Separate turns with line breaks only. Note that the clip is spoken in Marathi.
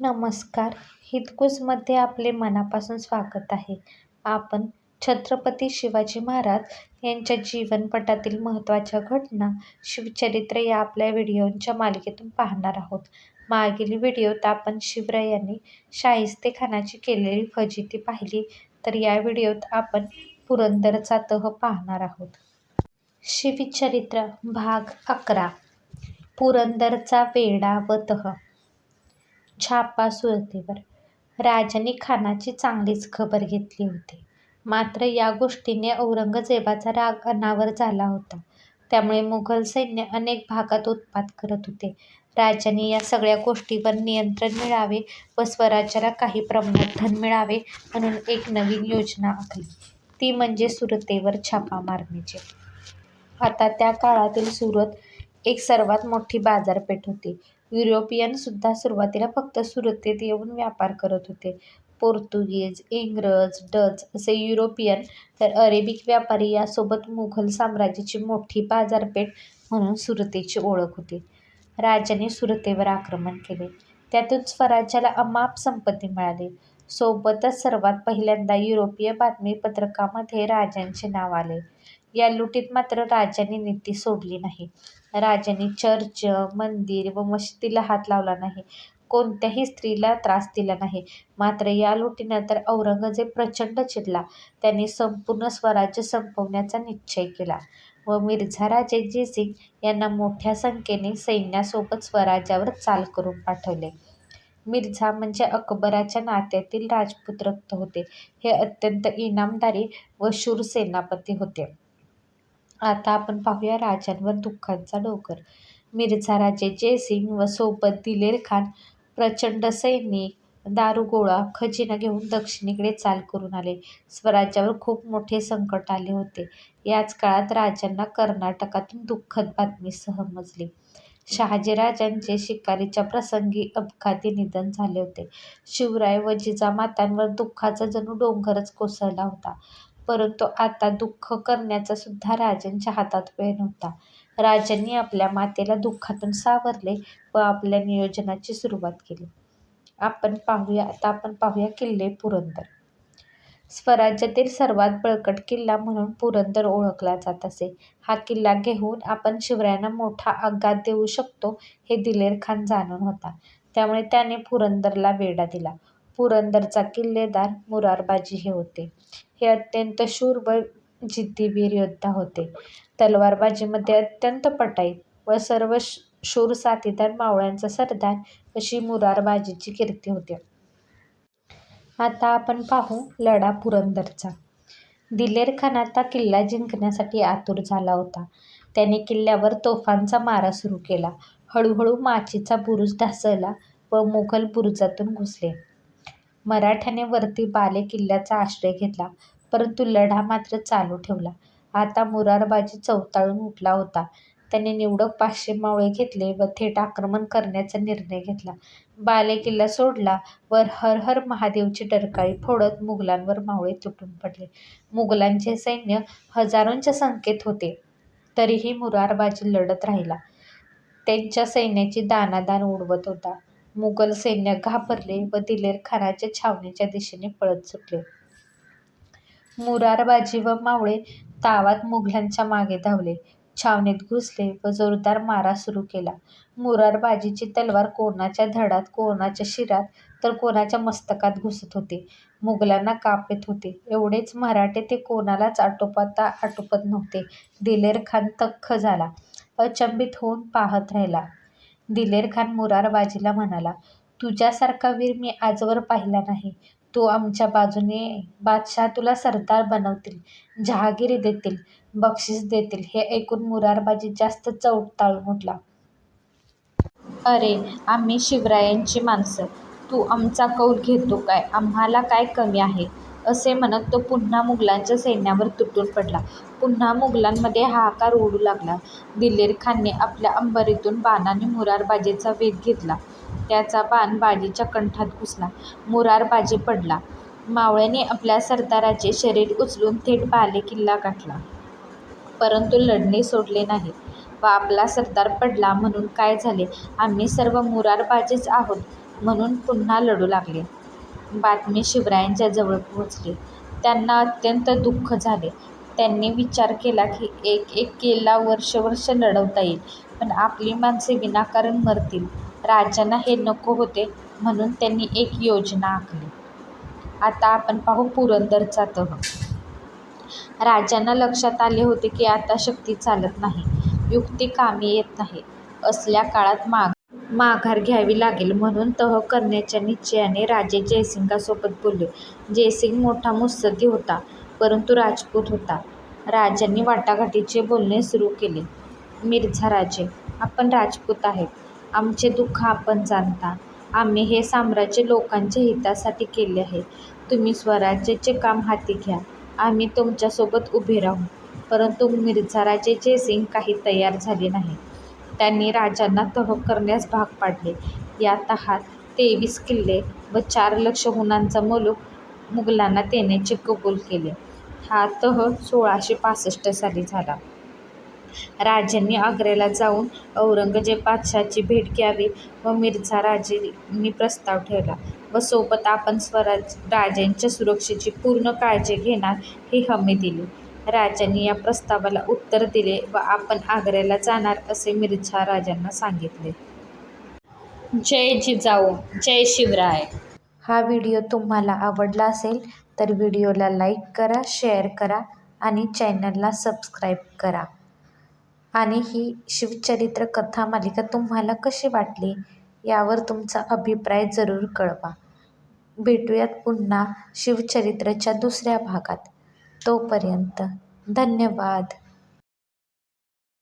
नमस्कार. हितगुजमध्ये आपले मनापासून स्वागत आहे. आपण छत्रपती शिवाजी महाराज यांच्या जीवनपटातील महत्त्वाच्या घटना शिवचरित्र या आपल्या व्हिडिओंच्या मालिकेतून पाहणार आहोत. मागील व्हिडिओत आपण शिवरायांनी शाहिस्तेखानाची केलेली फजिती पाहिली. तर या व्हिडिओत आपण पुरंदरचा तह पाहणार आहोत. शिवचरित्र भाग अकरा. पुरंदरचा वेडा व तह. छापा सुरतेवर राजाने खानाची चांगलीच खबर घेतली होती. मात्र या गोष्टीने औरंगजेबाचा राग अनावर झाला होता. त्यामुळे मुघल सैन्य अनेक भागात उत्पात करत होते. राजाने या सगळ्या गोष्टीवर नियंत्रण मिळावे व स्वराज्याला काही प्रमाणात धन मिळावे म्हणून एक नवीन योजना आखली. ती म्हणजे सुरतेवर छापा मारण्याची. आता त्या काळातील सुरत एक सर्वात मोठी बाजारपेठ होती. युरोपियन सुद्धा सुरुवातीला फक्त सुरतेत येऊन व्यापार करत होते. पोर्तुगीज इंग्रज डच असे युरोपियन तर अरेबिक व्यापारी यासोबत मुघल साम्राज्याची मोठी बाजारपेठ म्हणून सुरतेची ओळख होती. राजाने सुरतेवर आक्रमण केले. त्यातून स्वराज्याला अमाप संपत्ती मिळाली. सोबतच सर्वात पहिल्यांदा युरोपीय बातमीपत्रकामध्ये राजांचे नाव आले. या लुटीत मात्र राजांनी नीती सोडली नाही. राजांनी चर्च मंदिर व मशिदीला हात लावला नाही. कोणत्याही स्त्रीला त्रास दिला नाही. मात्र या लुटीनंतर औरंगजेब प्रचंड चिडला. त्याने संपूर्ण स्वराज्य संपवण्याचा निश्चय केला व मिर्झा राजे जयसिंग यांना मोठ्या संख्येने सैन्यासोबत स्वराज्यावर चाल करून पाठवले. मिर्झा म्हणजे अकबराच्या नात्यातील राजपूत रक्त होते. हे अत्यंत इनामदारी व शूर सेनापती होते. आता आपण पाहूया राजांवर दुःखाचा डोंगर मिर्झा राजे जयसिंग व सोबत दिलेर खान प्रचंड सैनिक दारुगोळा खजिना घेऊन दक्षिणेकडे चाल करून आले. स्वराज्यावर खूप मोठे संकट आले होते. याच काळात राजांना कर्नाटकातून दुःखद बातमी समजली शहाजीराजांचे शिकारीच्या प्रसंगी अपघाती निधन झाले होते. शिवराय व जिजामातांवर दुःखाचा जणू डोंगरच कोसळला होता. परंतु आता दुःख करण्याचा सुद्धा राजांच्या हातात वेळ नव्हता. राजांनी आपल्या मातेला दुःखातून सावरले व आपल्या नियोजनाची सुरुवात केली. आपण पाहूया आता आपण पाहूया किल्ले पुरंदर. स्वराज्यातील सर्वात बळकट किल्ला म्हणून पुरंदर ओळखला जात असे. हा किल्ला घेऊन आपण शिवरायांना मोठा आघात देऊ शकतो हे दिलेर खान जाणून होता. त्यामुळे त्याने पुरंदरला वेढा दिला. पुरंदरचा किल्लेदार मुरारबाजी हे होते. हे अत्यंत शूर व जिद्दीवीर योद्धा होते. तलवारबाजीमध्ये अत्यंत पटाईत व सर्व शूर साथीदार मावळ्यांचा सरदार अशी मुरारबाजीची कीर्ती होती. आता आपण पाहू लढा पुरंदरचा. दिलेरखान आता किल्ला जिंकण्यासाठी आतुर झाला होता. त्याने किल्ल्यावर तोफांचा मारा सुरू केला. हळूहळू माचीचा बुरुज ढासळला व मुघल बुरुजातून घुसले. मराठ्याने वरती बाले किल्ल्याचा आश्रय घेतला परंतु लढा मात्र चालू ठेवला. आता मुरारबाजी चवताळून उठला होता. त्याने निवडक पाचशे मावळे घेतले व थेट आक्रमण करण्याचा निर्णय घेतला. बाले किल्ला सोडला वर हर हर महादेवची डरकाळी फोडत मुघलांवर मावळे तुटून पडले. मुघलांचे सैन्य हजारोंच्या संख्येत होते. तरीही मुरारबाजी लढत राहिला. त्यांच्या सैन्याची दाणादाण उडवत होता. मुघल सैन्य घाबरले व दिलेर खानाच्या छावणीच्या दिशेने पळत सुटले. मुरारबाजी व मावळे तावात मुघलांच्या मागे धावले. छावणीत घुसले व जोरदार मारा सुरू केला. मुरारबाजीची तलवार कोणाच्या धडात कोणाच्या शिरात तर कोणाच्या मस्तकात घुसत होती. मुघलांना काप येत होते. एवढेच मराठे ते कोणालाच आटोपता आटोपत नव्हते. दिलेर खान तख्ख झाला. अचंबित होऊन पाहत राहिला. दिलेर खान मुरारबाजीला म्हणाला तुझ्यासारखा वीर मी आजवर पाहिला नाही. तू आमच्या बाजूने बादशाह तुला सरदार बनवतील जहागिरी देतील बक्षीस देतील. हे ऐकून मुरारबाजी जास्त चवताळून उठला. अरे आम्ही शिवरायांची माणसं. तू आमचा कौल घेतो काय? आम्हाला काय कमी आहे? असे म्हणत तो पुन्हा मुघलांच्या सैन्यावर तुटून पडला. पुन्हा मुघलांमध्ये हाहाकार उडू लागला. दिलेर खानने आपल्या अंबारीतून बाणाने मुरारबाजीचा वेध घेतला. त्याचा बाण बाजीच्या कंठात घुसला. मुरारबाजी पडला. मावळ्याने आपल्या सरदाराचे शरीर उचलून थेट बाले किल्ला गाठला. परंतु लढणे सोडले नाही. व आपला सरदार पडला म्हणून काय झाले? आम्ही सर्व मुरारबाजीच आहोत. म्हणून पुन्हा लढू लागले. बातमी शिवरायांच्या जवळ पोहोचली. त्यांना अत्यंत दुःख झाले. त्यांनी विचार केला की एक एक किल्ला वर्षे-वर्षे लढवता येईल, पण आपली माणसे विनाकारण मरतील. राजांना हे नको होते म्हणून त्यांनी एक योजना आखली. आता आपण पाहू पुरंदरचा तह. राजांना लक्षात आले होते की आता शक्ती चालत नाही, युक्ती कामी येत नाही. असल्या काळात माघार माघार घ्यावी लागेल म्हणून तह करण्याच्या निश्चयाने राजे जयसिंगासोबत बोलले. जयसिंग मोठा मुत्सद्दी होता, परंतु राजपूत होता. राजांनी वाटाघाटीचे बोलणे सुरू केले. मिर्झा राजे, आपण राजपूत आहेत. आमचे दुःख आपण जाणता. आम्ही हे साम्राज्य लोकांच्या हितासाठी केले आहे. तुम्ही स्वराज्याचे काम हाती घ्या. आम्ही तुमच्यासोबत उभे राहू. परंतु मिर्झा राजे जयसिंग काही तयार झाले नाही. त्यांनी राजांना तह करण्यास भाग पाडले. या तहात तेवीस किल्ले व चार लक्ष हुनांचा मुलूख मुघलांना देण्याचे कबूल केले. हा तह सोळाशे पासष्ट साली झाला. राजांनी आग्र्याला जाऊन औरंगजेब बादशहाची भेट घ्यावी व मिर्झा राजेंनी प्रस्ताव ठेवला व सोबत आपण राजांच्या सुरक्षेची पूर्ण काळजी घेणार ही हमी दिली. राजांनी या प्रस्तावाला उत्तर दिले व आपण आग्र्याला जाणार असे मिर्झा राजांना सांगितले. जय जिजाऊ, जय शिवराय. हा व्हिडिओ तुम्हाला आवडला असेल तर व्हिडिओला लाईक करा, शेअर करा आणि चॅनलला सबस्क्राईब करा. आणि ही शिवचरित्र कथा मालिका तुम्हाला कशी वाटली यावर तुमचा अभिप्राय जरूर कळवा. भेटूयात पुन्हा शिवचरित्रच्या दुसऱ्या भागात. तोपर्यंत धन्यवाद.